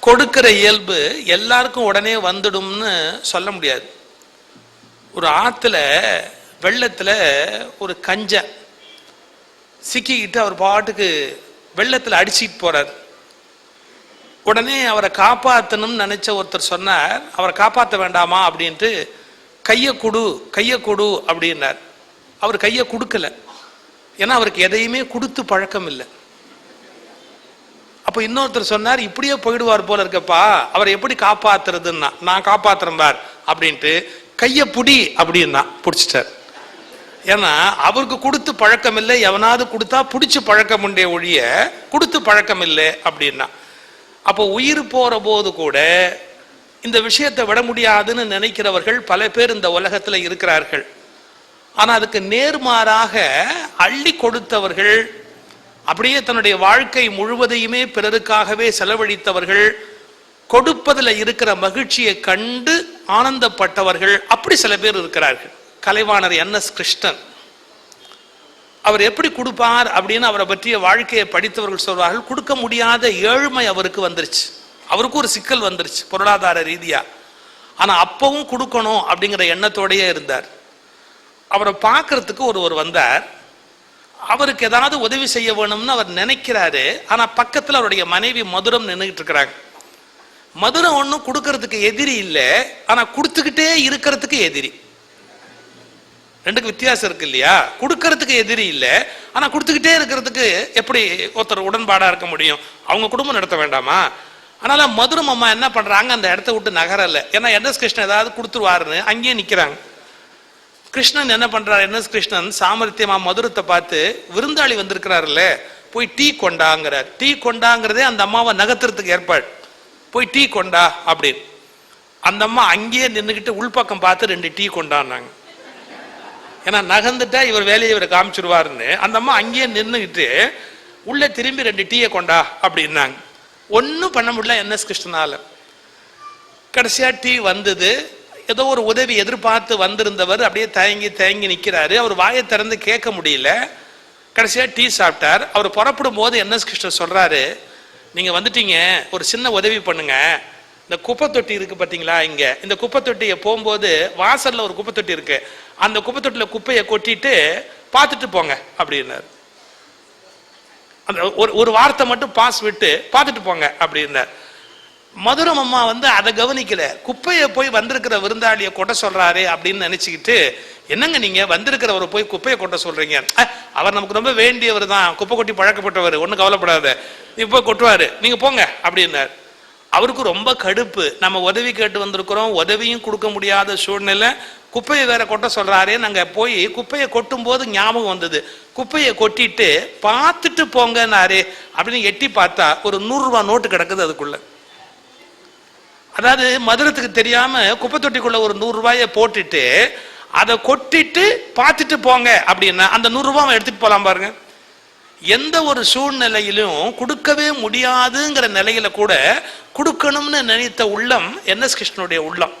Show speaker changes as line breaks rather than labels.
கொடுக்கிற இயல்பு எல்லாருக்கும் உடனே வந்துடும்னு சொல்ல முடியாது. ஒரு ஆற்றுல வெள்ளத்தில் ஒரு கஞ்சன் சிக்கிக்கிட்டு அவர் பாட்டுக்கு வெள்ளத்தில் அடிச்சிட்டு போறார். உடனே அவரை காப்பாற்றணும்னு நினச்ச ஒருத்தர் சொன்னார் அவரை காப்பாற்ற வேண்டாமா? அப்படின்ட்டு கையை கொடு கையை கொடு அப்படின்னார். அவர் கையை கொடுக்கல. ஏன்னா அவருக்கு எதையுமே கொடுத்து பழக்கம் இல்லை அப்போ இன்னொருத்தர் சொன்னார் இப்படியே போயிடுவார் போல இருக்கப்பா. அவரை எப்படி காப்பாத்துறதுன்னா நான் காப்பாத்துறேன் பார் அப்படின்ட்டு கையை புடி அப்படின்னா பிடிச்சிட்டார். ஏன்னா அவருக்கு கொடுத்து பழக்கம் இல்லை எவனாவது கொடுத்தா பிடிச்சி பழக்கம் உண்டே ஒழிய கொடுத்து பழக்கம் இல்லை அப்படின்னா. அப்போ உயிர் போற போது கூட இந்த விஷயத்தை விட முடியாதுன்னு நினைக்கிறவர்கள் பல பேர் இந்த உலகத்தில் இருக்கிறார்கள். ஆனா அதுக்கு நேர்மாறாக அள்ளி கொடுத்தவர்கள் அப்படியே தன்னுடைய வாழ்க்கை முழுவதையுமே பிறருக்காகவே செலவழித்தவர்கள் கொடுப்பதில் இருக்கிற மகிழ்ச்சியை கண்டு ஆனந்தப்பட்டவர்கள் அப்படி சில பேர் இருக்கிறார்கள். கலைவாணர் என். எஸ். கிருஷ்ணன். அவர் எப்படி கொடுப்பார் அப்படின்னு அவரை பற்றிய வாழ்க்கையை படித்தவர்கள் சொல்வார்கள் கொடுக்க முடியாத ஏழ்மை அவருக்கு வந்துருச்சு. அவருக்கு ஒரு சிக்கல் வந்துருச்சு பொருளாதார ரீதியாக ஆனால் அப்பவும் கொடுக்கணும் அப்படிங்கிற எண்ணத்தோடையே இருந்தார். அவரை பார்க்கறதுக்கு ஒருவர் வந்தார். அவருக்கு ஏதாவது உதவி செய்ய வேணும்னு அவர் நினைக்கிறாரு. ஆனால் பக்கத்தில் அவருடைய மனைவி மதுரம் நின்றுக்கிட்டு இருக்கிறாங்க. மதுரம் ஒன்றும் கொடுக்கறதுக்கு எதிரி இல்லை. ஆனால் கொடுத்துக்கிட்டே இருக்கிறதுக்கு எதிரி. ரெண்டுக்கு வித்தியாசம் இருக்கு இல்லையா? கொடுக்கறதுக்கு எதிரி இல்லை. ஆனால் கொடுத்துக்கிட்டே இருக்கிறதுக்கு எப்படி ஒருத்தர் உடன்பாடாக இருக்க முடியும்? அவங்க குடும்பம் நடத்த வேண்டாமா? அதனால மதுரம் அம்மா என்ன பண்ணுறாங்க அந்த இடத்த விட்டு நகரலை. ஏன்னா என்எஸ் கிருஷ்ணன் ஏதாவது கொடுத்துருவாருன்னு அங்கேயே நிற்கிறாங்க கிருஷ்ணன் என்ன பண்றாரு? என்ன கிருஷ்ணன்? சாமர்த்தியமா மதுரத்தை பார்த்து விருந்தாளி வந்திருக்கிறாருல்ல போய் டீ கொண்டாங்கிறார். டீ கொண்டாங்கிறதே அந்த அம்மாவை நகர்த்துறதுக்கு ஏற்பாடு. போய் டீ கொண்டா அப்படின்னு. அந்த அம்மா அங்கேயே நின்றுக்கிட்டு உள்பக்கம் பார்த்து ரெண்டு டீ கொண்டான்னாங்க ஏன்னா நகர்ந்துட்டா இவர் வேலையை இவர் காமிச்சிருவாருன்னு. அந்த அம்மா அங்கேயே நின்றுக்கிட்டு உள்ள திரும்பி ரெண்டு டீயை கொண்டா அப்படின்னாங்க. ஒன்றும் பண்ண முடியல என்எஸ் கிருஷ்ணனால. கடைசியா டீ வந்தது. ஏதோ ஒரு உதவி எதிர்பார்த்து வந்திருந்தவர் அப்படியே தயங்கி தயங்கி நிற்கிறாரு அவர் வாயை திறந்து கேட்க முடியல. கடைசியாக டீ சாப்பிட்டார். அவர் புறப்படும் போது என்எஸ் கிருஷ்ணன் சொல்றாரு நீங்கள் வந்துட்டீங்க. ஒரு சின்ன உதவி பண்ணுங்க. இந்த குப்பை தொட்டி இருக்கு பார்த்தீங்களா இங்கே? இந்த குப்பை தொட்டியை போகும்போது வாசலில் ஒரு குப்பை தொட்டி இருக்கு. அந்த குப்பை தொட்டியில் குப்பையை கொட்டிட்டு பார்த்துட்டு போங்க அப்படின்னாரு. அந்த ஒரு ஒரு வார்த்தை மட்டும் பாஸ் விட்டு பார்த்துட்டு போங்க அப்படின்னார். மதுரம் அம்மா வந்து அதை கவனிக்கல. குப்பையை போய் வந்திருக்கிற விருந்தாளியை கொட்ட சொல்றாரு அப்படின்னு நினைச்சுக்கிட்டு என்னங்க நீங்க? வந்திருக்கிறவரை போய் குப்பையை கொட்ட சொல்றீங்க? அவர் நமக்கு ரொம்ப வேண்டியவர் தான். குப்பை கொட்டி பழக்கப்பட்டவர். ஒன்றும் கவலைப்படாத. இப்போ கொட்டுவாரு. நீங்க போங்க. அப்படின்னார். அவருக்கு ரொம்ப கடுப்பு. நம்ம உதவி கேட்டு வந்திருக்கிறோம். உதவியும் கொடுக்க முடியாத சூழ்நிலை. குப்பையை வேற கொட்ட சொல்றாரே. நாங்க போய் குப்பையை கொட்டும் போது ஞாபகம் வந்தது. குப்பையை கொட்டிட்டு பார்த்துட்டு போங்கன்னாரு. அப்படின்னு எட்டி பார்த்தா ஒரு நூறுரூவா நோட்டு கிடக்குது அதுக்குள்ள. அதாவது மதுரத்துக்கு தெரியாம குப்பை தொட்டிக்குள்ள ஒரு நூறு ரூபாயை போட்டுட்டு அதை கொட்டிட்டு பார்த்துட்டு போங்க அப்படின்னா அந்த நூறு ரூபாய் அவன் எடுத்துட்டு போலாம் பாருங்க. எந்த ஒரு சூழ்நிலையிலும் கொடுக்கவே முடியாதுங்கிற நிலையில கூட கொடுக்கணும்னு நினைத்த உள்ளம் என் எஸ் கிருஷ்ணனுடைய உள்ளம்.